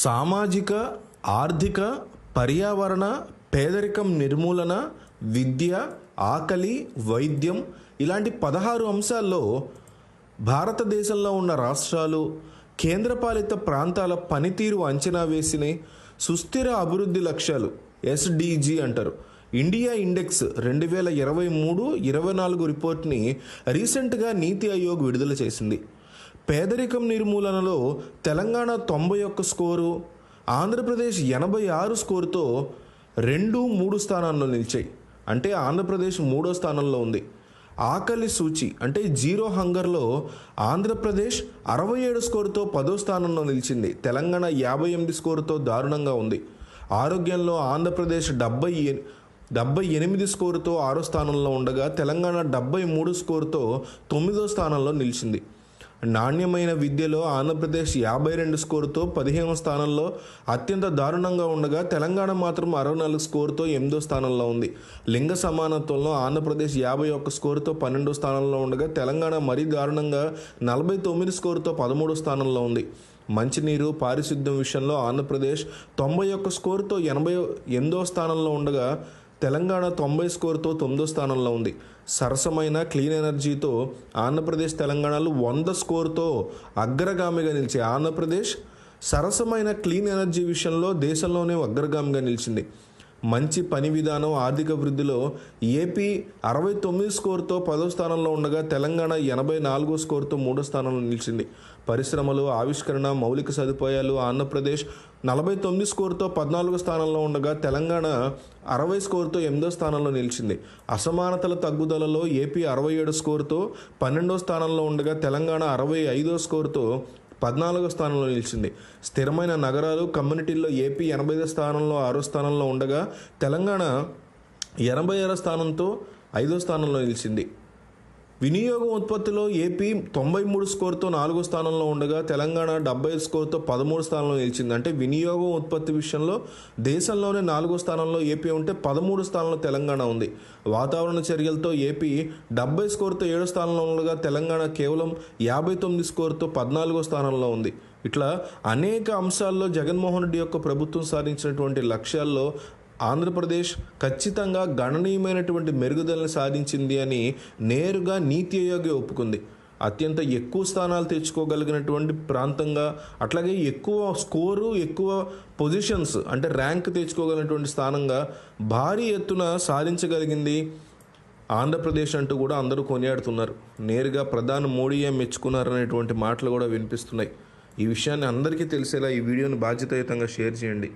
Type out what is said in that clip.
సామాజిక ఆర్థిక పర్యావరణ పేదరికం నిర్మూలన విద్య ఆకలి వైద్యం ఇలాంటి పదహారు అంశాల్లో భారతదేశంలో ఉన్న రాష్ట్రాలు కేంద్రపాలిత ప్రాంతాల పనితీరు అంచనా వేసిన సుస్థిర అభివృద్ధి లక్ష్యాలు ఎస్డిజి అంటారు. ఇండియా ఇండెక్స్ రెండు వేల ఇరవై మూడు ఇరవై నాలుగు రిపోర్ట్ని రీసెంట్గా నీతి ఆయోగ్ విడుదల చేసింది. పేదరికం నిర్మూలనలో తెలంగాణ తొంభై ఒక్క స్కోరు ఆంధ్రప్రదేశ్ ఎనభై ఆరు స్కోరుతో రెండు మూడు స్థానాల్లో నిలిచాయి. అంటే ఆంధ్రప్రదేశ్ మూడో స్థానంలో ఉంది. ఆకలి సూచి అంటే జీరో హంగర్లో ఆంధ్రప్రదేశ్ అరవై ఏడు స్కోరుతో పదో స్థానంలో నిలిచింది. తెలంగాణ యాభై ఎనిమిది స్కోరుతో దారుణంగా ఉంది. ఆరోగ్యంలో ఆంధ్రప్రదేశ్ డెబ్బై డెబ్బై ఎనిమిది స్కోరుతో ఆరో స్థానంలో ఉండగా తెలంగాణ డెబ్బై మూడు స్కోరుతో తొమ్మిదో స్థానంలో నిలిచింది. నాణ్యమైన విద్యలో ఆంధ్రప్రదేశ్ యాభై రెండు స్కోరుతో పదిహేను స్థానంలో అత్యంత దారుణంగా ఉండగా తెలంగాణ మాత్రం అరవై నాలుగు స్కోరుతో ఎనిమిదో స్థానంలో ఉంది. లింగ సమానత్వంలో ఆంధ్రప్రదేశ్ యాభై ఒక్క స్కోరుతో పన్నెండో స్థానంలో ఉండగా తెలంగాణ మరీ దారుణంగా నలభై తొమ్మిది స్కోరుతో పదమూడో స్థానంలో ఉంది. మంచినీరు పారిశుద్ధ్యం విషయంలో ఆంధ్రప్రదేశ్ తొంభై ఒక్క స్కోరుతో ఎనభై ఎనిమిదో స్థానంలో ఉండగా తెలంగాణ తొంభై స్కోరుతో తొమ్మిదో స్థానంలో ఉంది. సరసమైన క్లీన్ ఎనర్జీతో ఆంధ్రప్రదేశ్ తెలంగాణలు వంద స్కోరుతో అగ్రగామిగా నిలిచే ఆంధ్రప్రదేశ్ సరసమైన క్లీన్ ఎనర్జీ విషయంలో దేశంలోనే అగ్రగామిగా నిలిచింది. మంచి పని విధానం ఆర్థిక వృద్ధిలో ఏపీ అరవై తొమ్మిది స్కోరుతో పదో స్థానంలో ఉండగా తెలంగాణ ఎనభై నాలుగో స్కోరుతో మూడో స్థానంలో నిలిచింది. పరిశ్రమలు ఆవిష్కరణ మౌలిక సదుపాయాలు ఆంధ్రప్రదేశ్ నలభై తొమ్మిది స్కోరుతో పద్నాలుగో స్థానంలో ఉండగా తెలంగాణ అరవై స్కోరుతో ఎనిమిదో స్థానంలో నిలిచింది. అసమానతల తగ్గుదలలో ఏపీ అరవై ఏడు స్కోరుతో పన్నెండో స్థానంలో ఉండగా తెలంగాణ అరవై ఐదో స్కోరుతో పద్నాలుగో స్థానంలో నిలిచింది. స్థిరమైన నగరాలు కమ్యూనిటీల్లో ఏపీ ఎనభై స్థానంలో ఆరో స్థానంలో ఉండగా తెలంగాణ ఎనభై ఆరో స్థానంతో ఐదో స్థానంలో నిలిచింది. వినియోగం ఉత్పత్తిలో ఏపీ తొంభై మూడు స్కోర్తో నాలుగో స్థానంలో ఉండగా తెలంగాణ డెబ్బై స్కోర్తో పదమూడు స్థానంలో నిలిచింది. అంటే వినియోగం ఉత్పత్తి విషయంలో దేశంలోనే నాలుగో స్థానంలో ఏపీ ఉంటే పదమూడు స్థానంలో తెలంగాణ ఉంది. వాతావరణ చర్యలతో ఏపీ డెబ్బై స్కోర్తో ఏడో స్థానంలో ఉండగా తెలంగాణ కేవలం యాభై తొమ్మిది స్కోర్తో పద్నాలుగో స్థానంలో ఉంది. ఇట్లా అనేక అంశాల్లో జగన్మోహన్ రెడ్డి యొక్క ప్రభుత్వం సాధించినటువంటి లక్ష్యాల్లో ఆంధ్రప్రదేశ్ ఖచ్చితంగా గణనీయమైనటువంటి మెరుగుదలను సాధించింది అని నేరుగా నీతి ఆయోగే ఒప్పుకుంది. అత్యంత ఎక్కువ స్థానాలు తెచ్చుకోగలిగినటువంటి ప్రాంతంగా అట్లాగే ఎక్కువ స్కోరు ఎక్కువ పొజిషన్స్ అంటే ర్యాంక్ తెచ్చుకోగలిగినటువంటి స్థానంగా భారీ ఎత్తున సాధించగలిగింది ఆంధ్రప్రదేశ్ అంటూ కూడా అందరూ కొనియాడుతున్నారు. నేరుగా ప్రధాని మోడీయే మెచ్చుకున్నారనేటువంటి మాటలు కూడా వినిపిస్తున్నాయి. ఈ విషయాన్ని అందరికీ తెలిసేలా ఈ వీడియోని బాధ్యతాయుతంగా షేర్ చేయండి.